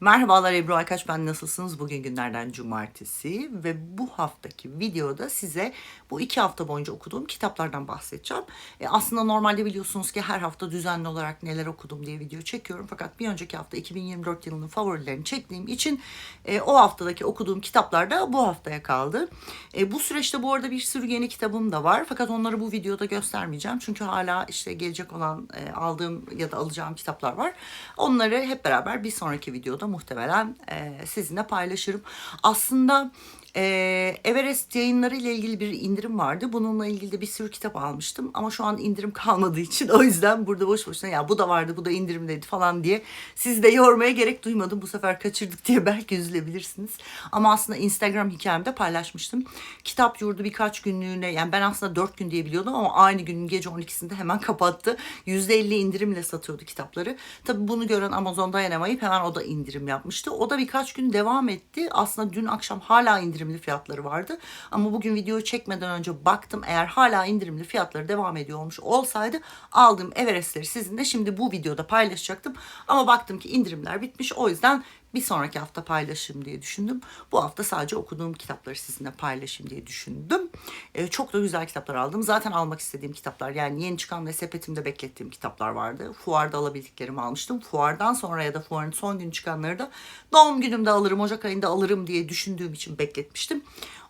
Merhabalar Ebru Aykaç ben nasılsınız? Bugün günlerden cumartesi ve bu haftaki videoda size bu iki hafta boyunca okuduğum kitaplardan bahsedeceğim. E, aslında normalde biliyorsunuz ki her hafta düzenli olarak neler okudum diye video çekiyorum. Fakat bir önceki hafta 2024 yılının favorilerini çektiğim için e, o haftadaki okuduğum kitaplar da bu haftaya kaldı. E, bu süreçte bu arada bir sürü yeni kitabım da var. Fakat onları bu videoda göstermeyeceğim. Çünkü hala işte gelecek olan e, aldığım ya da alacağım kitaplar var. Onları hep beraber bir sonraki videoda muhtemelen e, sizinle paylaşırım. Aslında e, Everest yayınları ile ilgili bir indirim vardı. Bununla ilgili de bir sürü kitap almıştım. Ama şu an indirim kalmadığı için o yüzden burada boş boşuna ya bu da vardı bu da indirimdeydi falan diye sizi de yormaya gerek duymadım. Bu sefer kaçırdık diye belki üzülebilirsiniz. Ama aslında Instagram hikayemde paylaşmıştım. Kitap yurdu birkaç günlüğüne yani ben aslında 4 gün diye biliyordum ama aynı günün gece 12'sinde hemen kapattı. %50 indirimle satıyordu kitapları. Tabii bunu gören Amazon dayanamayıp hemen o da indirim yapmıştı. O da birkaç gün devam etti. Aslında dün akşam hala indirimli fiyatları vardı. Ama bugün videoyu çekmeden önce baktım eğer hala indirimli fiyatları devam ediyormuş olsaydı aldığım Everest'leri sizinle şimdi bu videoda paylaşacaktım. Ama baktım ki indirimler bitmiş. O yüzden bir sonraki hafta paylaşayım diye düşündüm. Bu hafta sadece okuduğum kitapları sizinle paylaşayım diye düşündüm. Ee, çok da güzel kitaplar aldım. Zaten almak istediğim kitaplar yani yeni çıkan ve sepetimde beklettiğim kitaplar vardı. Fuarda alabildiklerimi almıştım. Fuardan sonra ya da fuarın son günü çıkanları da doğum günümde alırım, Ocak ayında alırım diye düşündüğüm için bekletmiştim.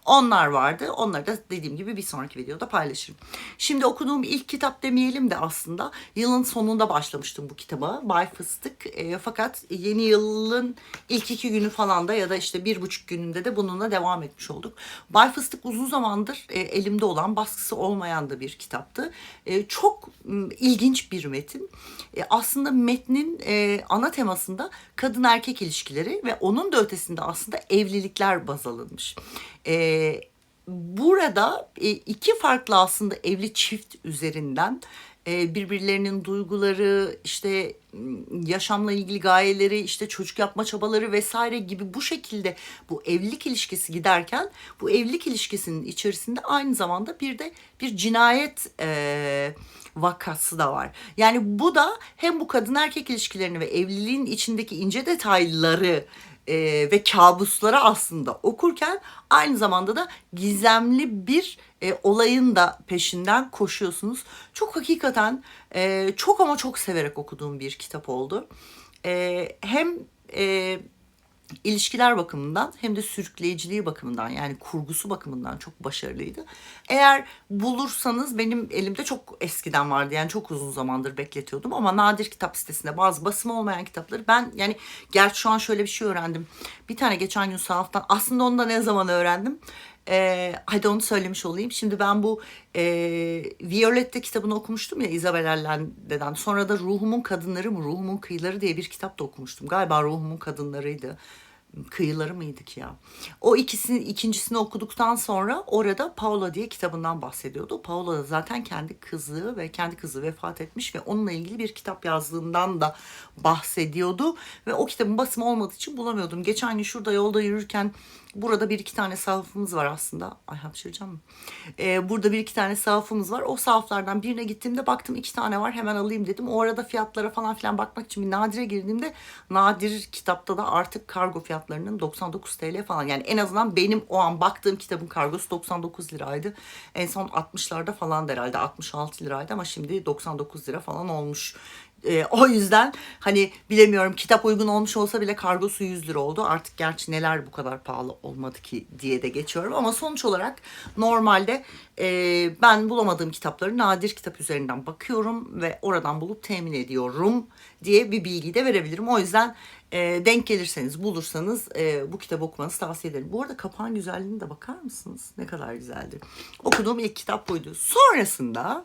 Onlar vardı. Onları da dediğim gibi bir sonraki videoda paylaşırım. Şimdi okuduğum ilk kitap demeyelim de aslında yılın sonunda başlamıştım bu kitaba. Bay Fıstık. E, fakat yeni yılın ilk iki günü falan da ya da işte bir buçuk gününde de bununla devam etmiş olduk. Bay Fıstık uzun zamandır e, elimde olan baskısı olmayan da bir kitaptı. E, çok m, ilginç bir metin. E, aslında metnin e, ana temasında kadın erkek ilişkileri ve onun da ötesinde aslında evlilikler baz alınmış. E, burada e, iki farklı aslında evli çift üzerinden e, birbirlerinin duyguları, işte yaşamla ilgili gayeleri, işte çocuk yapma çabaları vesaire gibi bu şekilde bu evlilik ilişkisi giderken bu evlilik ilişkisinin içerisinde aynı zamanda bir de bir cinayet e, vakası da var. Yani bu da hem bu kadın erkek ilişkilerini ve evliliğin içindeki ince detayları e, ve kabusları aslında okurken aynı zamanda da gizemli bir e, olayın da peşinden koşuyorsunuz. Çok hakikaten e, çok ama çok severek okuduğum bir kitap oldu. E, hem e, ilişkiler bakımından hem de sürükleyiciliği bakımından yani kurgusu bakımından çok başarılıydı. Eğer bulursanız benim elimde çok eskiden vardı yani çok uzun zamandır bekletiyordum ama nadir kitap sitesinde bazı basımı olmayan kitapları ben yani gerçi şu an şöyle bir şey öğrendim. Bir tane geçen gün sahaftan aslında onu da ne zaman öğrendim? Ee, hadi onu söylemiş olayım. Şimdi ben bu e, Violette kitabını okumuştum ya Isabel Allende'den. Sonra da Ruhumun Kadınları mı Ruhumun Kıyıları diye bir kitap da okumuştum. Galiba Ruhumun Kadınlarıydı kıyıları mıydı ki ya? O ikisini ikincisini okuduktan sonra orada Paula diye kitabından bahsediyordu. Paula da zaten kendi kızı ve kendi kızı vefat etmiş ve onunla ilgili bir kitap yazdığından da bahsediyordu ve o kitabın basımı olmadığı için bulamıyordum. Geçen gün şurada yolda yürürken burada bir iki tane sahafımız var aslında. Ay hapşıracağım mı? Ee, burada bir iki tane sahafımız var. O sahaflardan birine gittiğimde baktım iki tane var hemen alayım dedim. O arada fiyatlara falan filan bakmak için bir nadire girdiğimde nadir kitapta da artık kargo fiyatlarının 99 TL falan. Yani en azından benim o an baktığım kitabın kargosu 99 liraydı. En son 60'larda falan herhalde 66 liraydı ama şimdi 99 lira falan olmuş. Ee, o yüzden hani bilemiyorum kitap uygun olmuş olsa bile kargosu 100 lira oldu. Artık gerçi neler bu kadar pahalı olmadı ki diye de geçiyorum. Ama sonuç olarak normalde e, ben bulamadığım kitapları nadir kitap üzerinden bakıyorum ve oradan bulup temin ediyorum diye bir bilgi de verebilirim. O yüzden e, denk gelirseniz bulursanız e, bu kitabı okumanızı tavsiye ederim. Bu arada kapağın güzelliğine de bakar mısınız? Ne kadar güzeldi. Okuduğum ilk kitap buydu. Sonrasında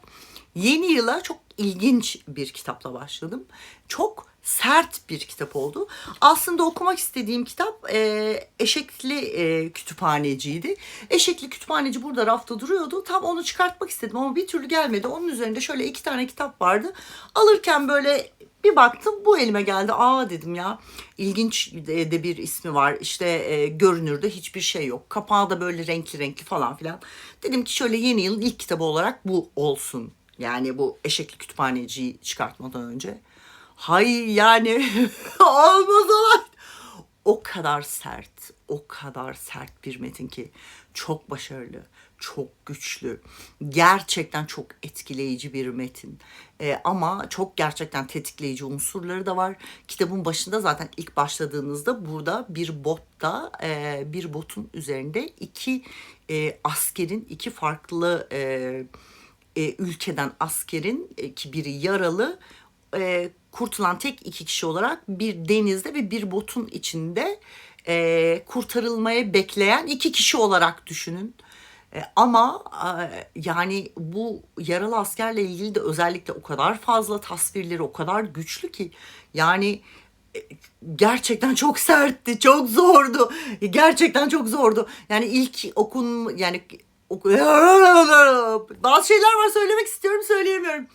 Yeni yıla çok ilginç bir kitapla başladım. Çok sert bir kitap oldu. Aslında okumak istediğim kitap e, Eşekli e, Kütüphaneciydi. Eşekli Kütüphaneci burada rafta duruyordu. Tam onu çıkartmak istedim ama bir türlü gelmedi. Onun üzerinde şöyle iki tane kitap vardı. Alırken böyle bir baktım bu elime geldi. Aa dedim ya ilginç de bir ismi var. İşte e, görünürde hiçbir şey yok. Kapağı da böyle renkli renkli falan filan. Dedim ki şöyle yeni yılın ilk kitabı olarak bu olsun. Yani bu eşekli kütüphaneciyi çıkartmadan önce. Hay yani olmaz olay. o kadar sert, o kadar sert bir metin ki çok başarılı, çok güçlü, gerçekten çok etkileyici bir metin. Ee, ama çok gerçekten tetikleyici unsurları da var. Kitabın başında zaten ilk başladığınızda burada bir botta, e, bir botun üzerinde iki e, askerin, iki farklı e, e, ülkeden askerin e, ki biri yaralı, e, kurtulan tek iki kişi olarak bir denizde ve bir botun içinde e, kurtarılmaya bekleyen iki kişi olarak düşünün. E, ama e, yani bu yaralı askerle ilgili de özellikle o kadar fazla tasvirleri o kadar güçlü ki yani e, gerçekten çok sertti, çok zordu. Gerçekten çok zordu. Yani ilk okun yani bazı şeyler var söylemek istiyorum söyleyemiyorum.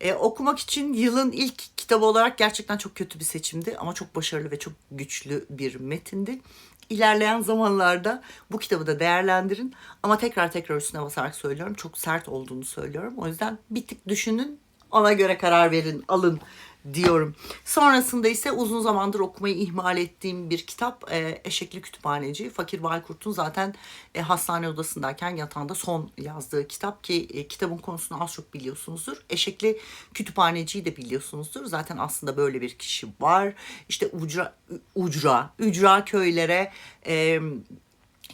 Ee, okumak için yılın ilk kitabı olarak gerçekten çok kötü bir seçimdi ama çok başarılı ve çok güçlü bir metindi. İlerleyen zamanlarda bu kitabı da değerlendirin ama tekrar tekrar üstüne basarak söylüyorum. Çok sert olduğunu söylüyorum. O yüzden bir tık düşünün ona göre karar verin, alın diyorum. Sonrasında ise uzun zamandır okumayı ihmal ettiğim bir kitap e, Eşekli Kütüphaneci. Fakir Baykurt'un zaten e, hastane odasındayken yatağında son yazdığı kitap ki e, kitabın konusunu az çok biliyorsunuzdur. Eşekli Kütüphaneci'yi de biliyorsunuzdur. Zaten aslında böyle bir kişi var. İşte ucra, ucra, ücra köylere... E,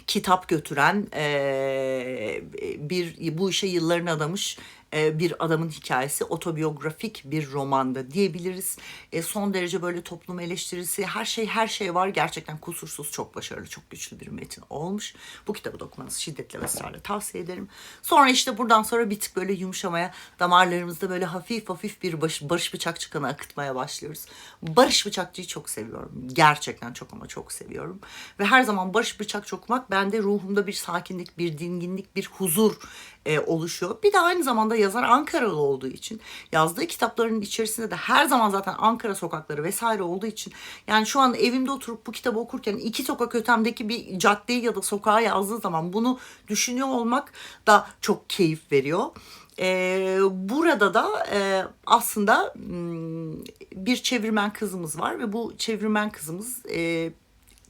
kitap götüren e, bir bu işe yıllarını adamış bir adamın hikayesi otobiyografik bir romanda diyebiliriz. E, son derece böyle toplum eleştirisi her şey her şey var. Gerçekten kusursuz çok başarılı çok güçlü bir metin olmuş. Bu kitabı da okumanızı şiddetle ve ısrarla tavsiye ederim. Sonra işte buradan sonra bir tık böyle yumuşamaya damarlarımızda böyle hafif hafif bir baş, Barış Bıçakçı kanı akıtmaya başlıyoruz. Barış Bıçakçı'yı çok seviyorum. Gerçekten çok ama çok seviyorum. Ve her zaman Barış Bıçakçı okumak bende ruhumda bir sakinlik, bir dinginlik, bir huzur e, oluşuyor. Bir de aynı zamanda yazar Ankaralı olduğu için yazdığı kitaplarının içerisinde de her zaman zaten Ankara sokakları vesaire olduğu için yani şu an evimde oturup bu kitabı okurken iki sokak ötemdeki bir caddeyi ya da sokağa yazdığı zaman bunu düşünüyor olmak da çok keyif veriyor. Ee, burada da e, aslında bir çevirmen kızımız var ve bu çevirmen kızımız e,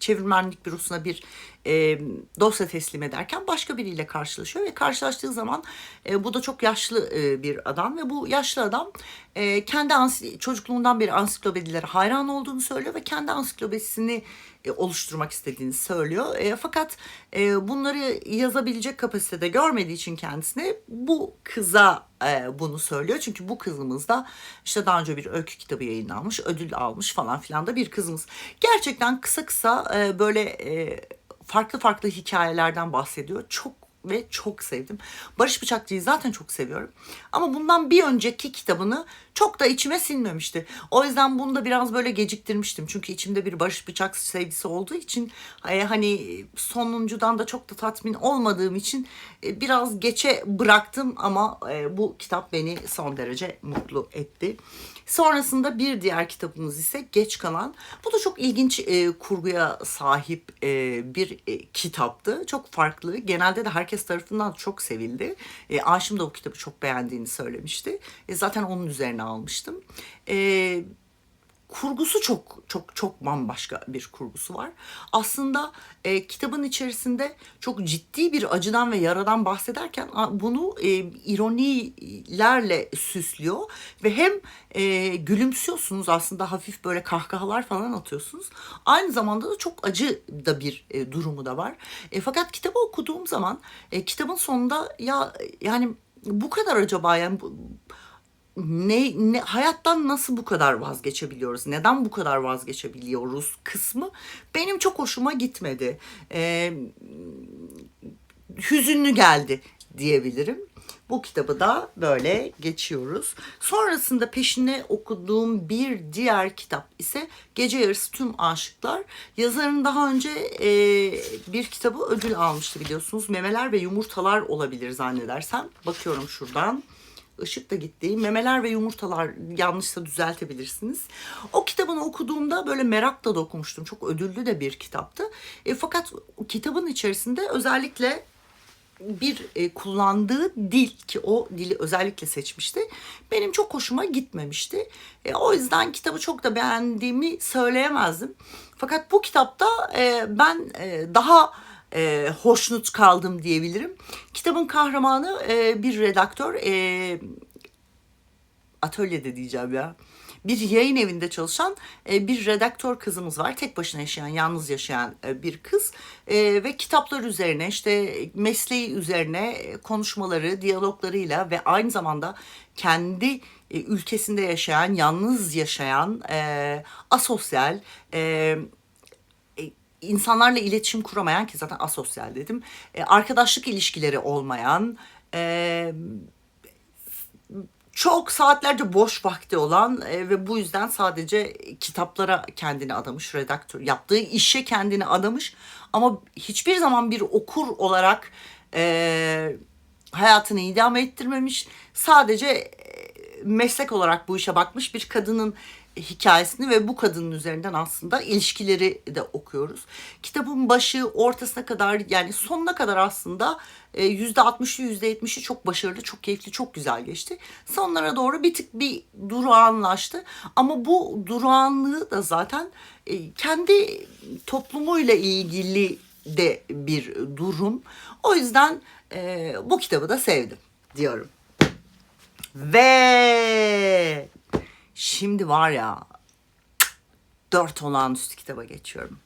çevirmenlik bürosuna bir e, dosya teslim ederken başka biriyle karşılaşıyor ve karşılaştığı zaman e, bu da çok yaşlı e, bir adam ve bu yaşlı adam e, kendi çocukluğundan beri ansiklopedilere hayran olduğunu söylüyor ve kendi ansiklopedisini e, oluşturmak istediğini söylüyor. E, fakat e, bunları yazabilecek kapasitede görmediği için kendisine bu kıza e, bunu söylüyor. Çünkü bu kızımız da işte daha önce bir öykü kitabı yayınlanmış, ödül almış falan filan da bir kızımız. Gerçekten kısa kısa e, böyle e, farklı farklı hikayelerden bahsediyor. Çok ve çok sevdim. Barış Bıçakçı'yı zaten çok seviyorum. Ama bundan bir önceki kitabını çok da içime sinmemişti. O yüzden bunu da biraz böyle geciktirmiştim. Çünkü içimde bir Barış Bıçak sevgisi olduğu için e, hani sonuncudan da çok da tatmin olmadığım için e, biraz geçe bıraktım ama e, bu kitap beni son derece mutlu etti. Sonrasında bir diğer kitabımız ise Geç Kalan. Bu da çok ilginç e, kurguya sahip e, bir e, kitaptı. Çok farklı. Genelde de herkes tarafından çok sevildi. E, Aşım da bu kitabı çok beğendiğini söylemişti. E, zaten onun üzerine almıştım. E, kurgusu çok çok çok bambaşka bir kurgusu var. Aslında e, kitabın içerisinde çok ciddi bir acıdan ve yaradan bahsederken bunu e, ironilerle süslüyor ve hem e, gülümsüyorsunuz aslında hafif böyle kahkahalar falan atıyorsunuz. Aynı zamanda da çok acı da bir e, durumu da var. E, fakat kitabı okuduğum zaman e, kitabın sonunda ya yani bu kadar acaba yani bu, ne, ne hayattan nasıl bu kadar vazgeçebiliyoruz? Neden bu kadar vazgeçebiliyoruz kısmı benim çok hoşuma gitmedi. Ee, hüzünlü geldi diyebilirim. Bu kitabı da böyle geçiyoruz. Sonrasında peşine okuduğum bir diğer kitap ise Gece Yarısı Tüm Aşıklar. Yazarın daha önce e, bir kitabı ödül almıştı biliyorsunuz. Memeler ve Yumurtalar olabilir zannedersem. Bakıyorum şuradan ışık da gitti. Memeler ve yumurtalar yanlışsa düzeltebilirsiniz. O kitabını okuduğumda böyle merakla da okumuştum. Çok ödüllü de bir kitaptı. E, fakat kitabın içerisinde özellikle bir e, kullandığı dil ki o dili özellikle seçmişti. Benim çok hoşuma gitmemişti. E, o yüzden kitabı çok da beğendiğimi söyleyemezdim. Fakat bu kitapta e, ben e, daha e, hoşnut kaldım diyebilirim. Kitabın kahramanı e, bir redaktör, e, atölyede diyeceğim ya. Bir yayın evinde çalışan e, bir redaktör kızımız var. Tek başına yaşayan, yalnız yaşayan e, bir kız. E, ve kitaplar üzerine, işte mesleği üzerine konuşmaları, diyaloglarıyla ve aynı zamanda kendi ülkesinde yaşayan, yalnız yaşayan, asosyal, insanlarla iletişim kuramayan ki zaten asosyal dedim. e, arkadaşlık ilişkileri olmayan, e, çok saatlerce boş vakti olan e, ve bu yüzden sadece kitaplara kendini adamış redaktör yaptığı işe kendini adamış ama hiçbir zaman bir okur olarak e, hayatını idame ettirmemiş sadece e, meslek olarak bu işe bakmış bir kadının hikayesini ve bu kadının üzerinden aslında ilişkileri de okuyoruz. Kitabın başı ortasına kadar yani sonuna kadar aslında e, yüzde 60'ı yüzde 70'i çok başarılı, çok keyifli, çok güzel geçti. Sonlara doğru bir tık bir durağanlaştı. Ama bu durağanlığı da zaten e, kendi toplumuyla ilgili de bir durum. O yüzden e, bu kitabı da sevdim diyorum. Ve şimdi var ya dört olağanüstü kitaba geçiyorum.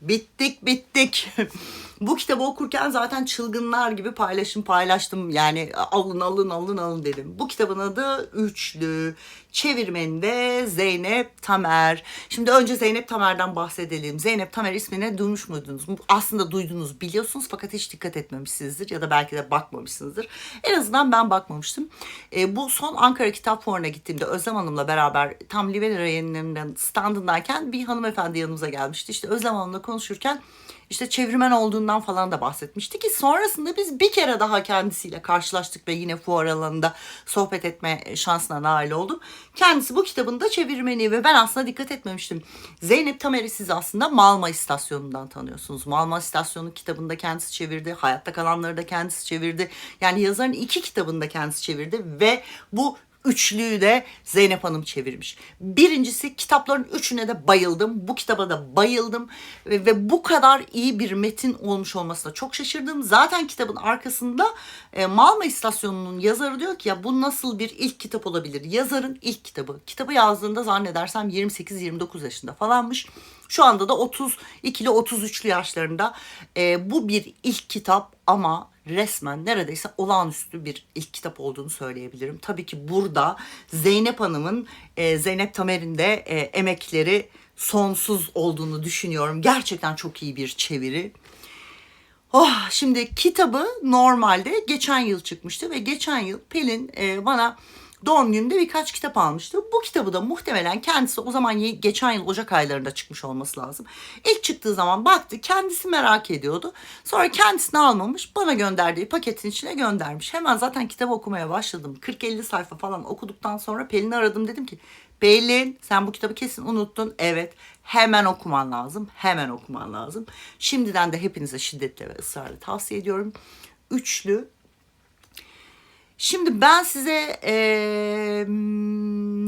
Bittik bittik. Bu kitabı okurken zaten çılgınlar gibi paylaşım paylaştım. Yani alın alın alın alın dedim. Bu kitabın adı Üçlü. Çevirmeninde Zeynep Tamer. Şimdi önce Zeynep Tamer'den bahsedelim. Zeynep Tamer ismini duymuş muydunuz? Aslında duydunuz biliyorsunuz fakat hiç dikkat etmemişsinizdir ya da belki de bakmamışsınızdır. En azından ben bakmamıştım. E, bu son Ankara Kitap Fuarı'na gittiğimde Özlem Hanım'la beraber tam Livera yayınlarından standındayken bir hanımefendi yanımıza gelmişti. İşte Özlem Hanım'la konuşurken işte çevirmen olduğundan falan da bahsetmişti ki sonrasında biz bir kere daha kendisiyle karşılaştık ve yine fuar alanında sohbet etme şansına nail oldum. Kendisi bu kitabın da çevirmeni ve ben aslında dikkat etmemiştim. Zeynep Tamer'i siz aslında Malma İstasyonu'ndan tanıyorsunuz. Malma İstasyonu kitabında kendisi çevirdi. Hayatta kalanları da kendisi çevirdi. Yani yazarın iki kitabını da kendisi çevirdi ve bu üçlüyü de Zeynep Hanım çevirmiş. Birincisi kitapların üçüne de bayıldım. Bu kitaba da bayıldım. Ve, ve bu kadar iyi bir metin olmuş olmasına çok şaşırdım. Zaten kitabın arkasında e, Malma İstasyonu'nun yazarı diyor ki ya bu nasıl bir ilk kitap olabilir? Yazarın ilk kitabı. Kitabı yazdığında zannedersem 28-29 yaşında falanmış. Şu anda da 32 ile 33'lü yaşlarında. E, bu bir ilk kitap ama resmen neredeyse olağanüstü bir ilk kitap olduğunu söyleyebilirim. Tabii ki burada Zeynep Hanım'ın, e, Zeynep Tamer'in de e, emekleri sonsuz olduğunu düşünüyorum. Gerçekten çok iyi bir çeviri. Oh, şimdi kitabı normalde geçen yıl çıkmıştı ve geçen yıl Pelin e, bana doğum gününde birkaç kitap almıştı. Bu kitabı da muhtemelen kendisi o zaman geçen yıl Ocak aylarında çıkmış olması lazım. İlk çıktığı zaman baktı kendisi merak ediyordu. Sonra kendisini almamış bana gönderdiği paketin içine göndermiş. Hemen zaten kitabı okumaya başladım. 40-50 sayfa falan okuduktan sonra Pelin'i aradım dedim ki Pelin sen bu kitabı kesin unuttun. Evet hemen okuman lazım. Hemen okuman lazım. Şimdiden de hepinize şiddetle ve ısrarla tavsiye ediyorum. Üçlü Şimdi ben size e,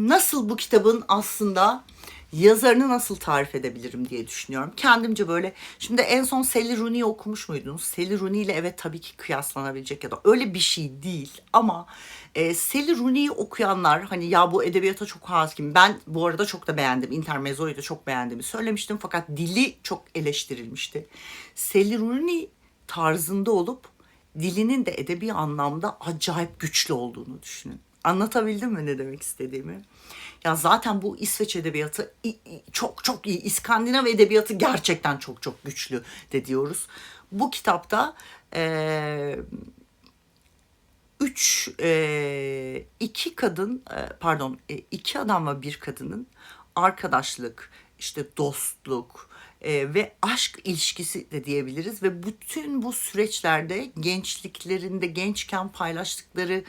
nasıl bu kitabın aslında yazarını nasıl tarif edebilirim diye düşünüyorum. Kendimce böyle şimdi en son Sally Rooney'i okumuş muydunuz? Sally Rooney ile evet tabii ki kıyaslanabilecek ya da öyle bir şey değil ama e, Sally Rooney'i okuyanlar hani ya bu edebiyata çok hakim. Ben bu arada çok da beğendim. Intermezzo'yu da çok beğendiğimi söylemiştim fakat dili çok eleştirilmişti. Sally Rooney tarzında olup dilinin de edebi anlamda acayip güçlü olduğunu düşünün. Anlatabildim mi ne demek istediğimi? Ya zaten bu İsveç edebiyatı çok çok iyi. İskandinav edebiyatı gerçekten çok çok güçlü de diyoruz. Bu kitapta e, üç, e, iki kadın, e, pardon e, iki adam ve bir kadının arkadaşlık, işte dostluk, e, ve aşk ilişkisi de diyebiliriz ve bütün bu süreçlerde gençliklerinde gençken paylaştıkları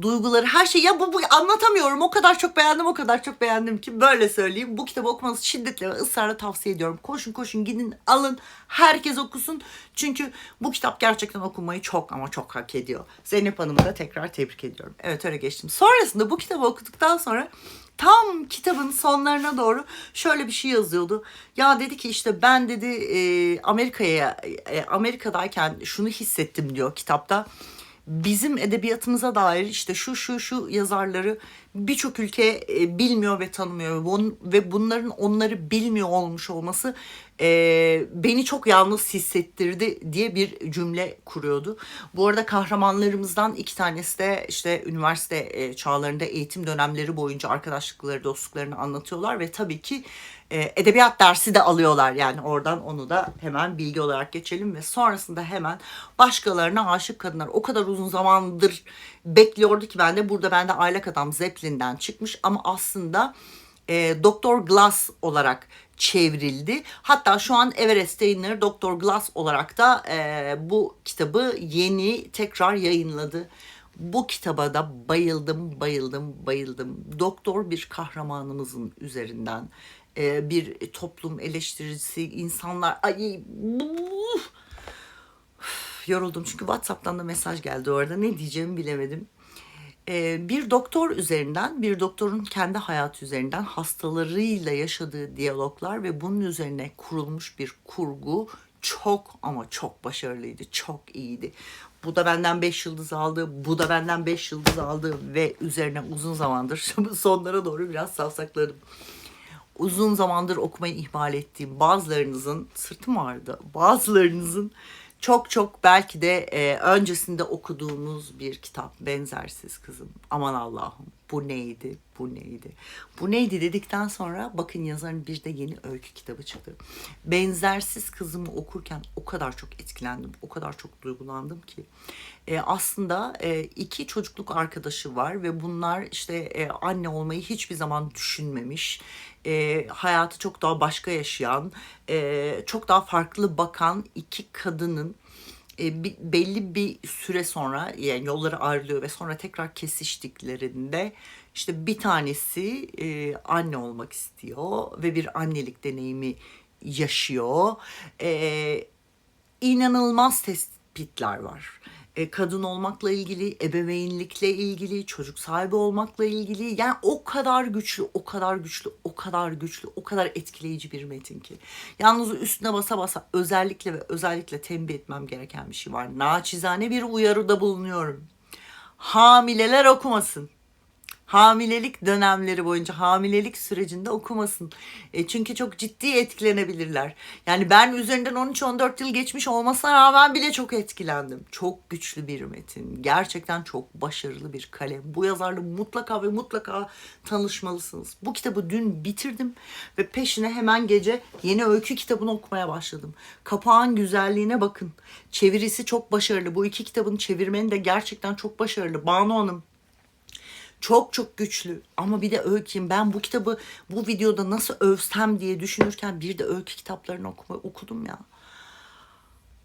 duyguları, her şey ya bu, bu anlatamıyorum. O kadar çok beğendim, o kadar çok beğendim ki böyle söyleyeyim. Bu kitabı okumanızı şiddetle ve ısrarla tavsiye ediyorum. Koşun koşun gidin alın. Herkes okusun. Çünkü bu kitap gerçekten okunmayı çok ama çok hak ediyor. Zeynep Hanım'ı da tekrar tebrik ediyorum. Evet öyle geçtim. Sonrasında bu kitabı okuduktan sonra tam kitabın sonlarına doğru şöyle bir şey yazıyordu. Ya dedi ki işte ben dedi e, Amerika'ya e, Amerika'dayken şunu hissettim diyor kitapta. Bizim edebiyatımıza dair işte şu şu şu yazarları birçok ülke e, bilmiyor ve tanımıyor ve, bun- ve bunların onları bilmiyor olmuş olması e, beni çok yalnız hissettirdi diye bir cümle kuruyordu. Bu arada kahramanlarımızdan iki tanesi de işte üniversite e, çağlarında eğitim dönemleri boyunca arkadaşlıkları, dostluklarını anlatıyorlar ve tabii ki e, edebiyat dersi de alıyorlar. Yani oradan onu da hemen bilgi olarak geçelim ve sonrasında hemen başkalarına aşık kadınlar o kadar uzun zamandır bekliyordu ki ben de burada bende Aylak Adam Zeppelin'den çıkmış ama aslında e, Doktor Glass olarak çevrildi. Hatta şu an Everest yayınları Doktor Glass olarak da e, bu kitabı yeni tekrar yayınladı. Bu kitaba da bayıldım, bayıldım, bayıldım. Doktor bir kahramanımızın üzerinden e, bir toplum eleştirisi, insanlar... Ay, uf! yoruldum çünkü WhatsApp'tan da mesaj geldi orada. Ne diyeceğimi bilemedim. Bir doktor üzerinden, bir doktorun kendi hayatı üzerinden hastalarıyla yaşadığı diyaloglar ve bunun üzerine kurulmuş bir kurgu çok ama çok başarılıydı, çok iyiydi. Bu da benden 5 yıldız aldı, bu da benden 5 yıldız aldı ve üzerine uzun zamandır sonlara doğru biraz savsakladım uzun zamandır okumayı ihmal ettiğim bazılarınızın sırtım ağrıdı. Bazılarınızın çok çok belki de e, öncesinde okuduğumuz bir kitap benzersiz kızım. Aman Allah'ım bu neydi? Bu neydi? Bu neydi dedikten sonra bakın yazarın bir de yeni öykü kitabı çıktı. Benzersiz kızımı okurken o kadar çok etkilendim o kadar çok duygulandım ki. E, aslında e, iki çocukluk arkadaşı var ve bunlar işte e, anne olmayı hiçbir zaman düşünmemiş. E, hayatı çok daha başka yaşayan, e, çok daha farklı bakan iki kadının e, bi- belli bir süre sonra yani yolları ayrılıyor ve sonra tekrar kesiştiklerinde işte bir tanesi e, anne olmak istiyor ve bir annelik deneyimi yaşıyor. E, inanılmaz tespitler var. E, kadın olmakla ilgili, ebeveynlikle ilgili, çocuk sahibi olmakla ilgili yani o kadar güçlü, o kadar güçlü, o kadar güçlü, o kadar etkileyici bir metin ki. Yalnız üstüne basa basa özellikle ve özellikle tembih etmem gereken bir şey var. Naçizane bir uyarıda bulunuyorum. Hamileler okumasın hamilelik dönemleri boyunca hamilelik sürecinde okumasın. E, çünkü çok ciddi etkilenebilirler. Yani ben üzerinden 13-14 yıl geçmiş olmasına rağmen bile çok etkilendim. Çok güçlü bir metin. Gerçekten çok başarılı bir kalem. Bu yazarla mutlaka ve mutlaka tanışmalısınız. Bu kitabı dün bitirdim ve peşine hemen gece yeni öykü kitabını okumaya başladım. Kapağın güzelliğine bakın. Çevirisi çok başarılı. Bu iki kitabın çevirmeni de gerçekten çok başarılı. Banu Hanım çok çok güçlü ama bir de öyküyüm. Ben bu kitabı bu videoda nasıl övsem diye düşünürken bir de öykü kitaplarını okuma, okudum ya.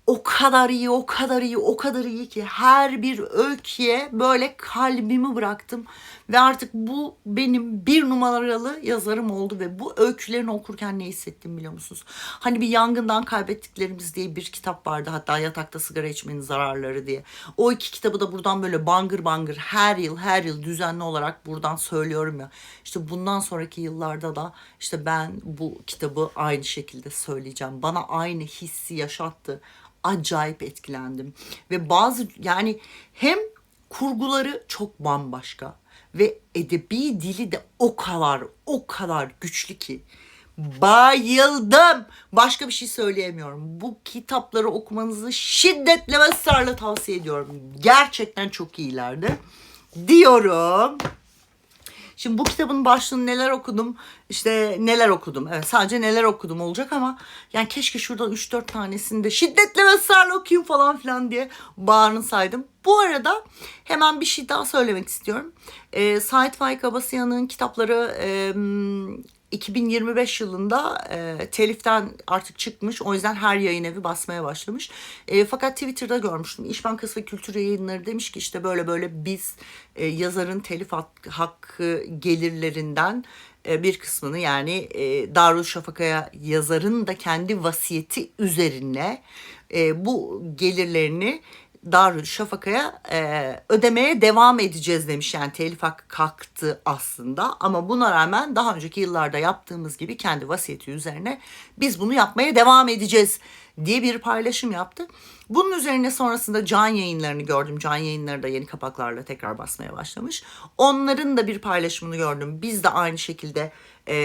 O kadar iyi, o kadar iyi, o kadar iyi ki her bir öyküye böyle kalbimi bıraktım. Ve artık bu benim bir numaralı yazarım oldu ve bu öykülerini okurken ne hissettim biliyor musunuz? Hani bir yangından kaybettiklerimiz diye bir kitap vardı hatta yatakta sigara içmenin zararları diye. O iki kitabı da buradan böyle bangır bangır her yıl her yıl düzenli olarak buradan söylüyorum ya. İşte bundan sonraki yıllarda da işte ben bu kitabı aynı şekilde söyleyeceğim. Bana aynı hissi yaşattı acayip etkilendim. Ve bazı yani hem kurguları çok bambaşka ve edebi dili de o kadar o kadar güçlü ki bayıldım. Başka bir şey söyleyemiyorum. Bu kitapları okumanızı şiddetle ve ısrarla tavsiye ediyorum. Gerçekten çok iyilerdi. Diyorum. Şimdi bu kitabın başlığını neler okudum, işte neler okudum. Evet sadece neler okudum olacak ama yani keşke şuradan 3-4 tanesini de şiddetle ve ısrarla okuyayım falan filan diye bağırın saydım. Bu arada hemen bir şey daha söylemek istiyorum. Ee, Sait Faik Abasıyan'ın kitapları e, 2025 yılında e, teliften artık çıkmış. O yüzden her yayın evi basmaya başlamış. E, fakat Twitter'da görmüştüm. İş Bankası ve Kültür Yayınları demiş ki işte böyle böyle biz e, yazarın telif hak- hakkı gelirlerinden e, bir kısmını yani e, Darüşşafaka'ya yazarın da kendi vasiyeti üzerine e, bu gelirlerini Darüşşafaka'ya e, ödemeye devam edeceğiz demiş. Yani telif hakkı kalktı aslında ama buna rağmen daha önceki yıllarda yaptığımız gibi kendi vasiyeti üzerine biz bunu yapmaya devam edeceğiz diye bir paylaşım yaptı. Bunun üzerine sonrasında can yayınlarını gördüm. Can yayınları da yeni kapaklarla tekrar basmaya başlamış. Onların da bir paylaşımını gördüm. Biz de aynı şekilde e,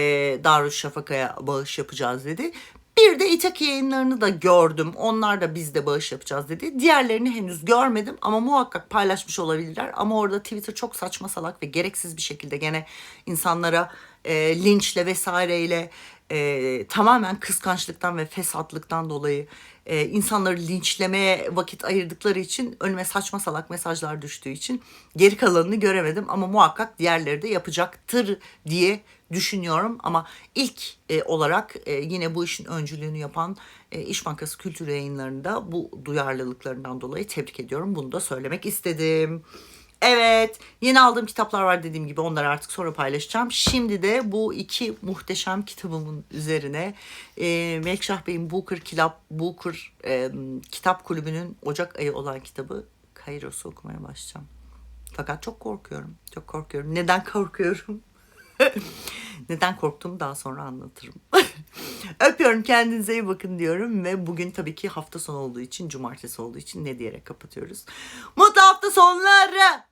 Darüşşafaka'ya bağış yapacağız dedi. Bir de İtaki yayınlarını da gördüm. Onlar da biz de bağış yapacağız dedi. Diğerlerini henüz görmedim ama muhakkak paylaşmış olabilirler. Ama orada Twitter çok saçma salak ve gereksiz bir şekilde gene insanlara e, linçle vesaireyle e, tamamen kıskançlıktan ve fesatlıktan dolayı e, insanları linçlemeye vakit ayırdıkları için önüme saçma salak mesajlar düştüğü için geri kalanını göremedim ama muhakkak diğerleri de yapacaktır diye düşünüyorum ama ilk e, olarak e, yine bu işin öncülüğünü yapan e, İş Bankası Kültür Yayınları'nda bu duyarlılıklarından dolayı tebrik ediyorum. Bunu da söylemek istedim. Evet, yeni aldığım kitaplar var dediğim gibi onları artık sonra paylaşacağım. Şimdi de bu iki muhteşem kitabımın üzerine e, Mekşah Bey'in Booker, Kilap, Booker e, Kitap Kulübü'nün Ocak ayı olan kitabı Kairos'u okumaya başlayacağım. Fakat çok korkuyorum, çok korkuyorum. Neden korkuyorum? Neden korktuğumu daha sonra anlatırım. Öpüyorum kendinize iyi bakın diyorum ve bugün tabii ki hafta sonu olduğu için cumartesi olduğu için ne diyerek kapatıyoruz. Mutlu hafta sonları.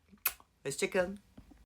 Hoşçakalın.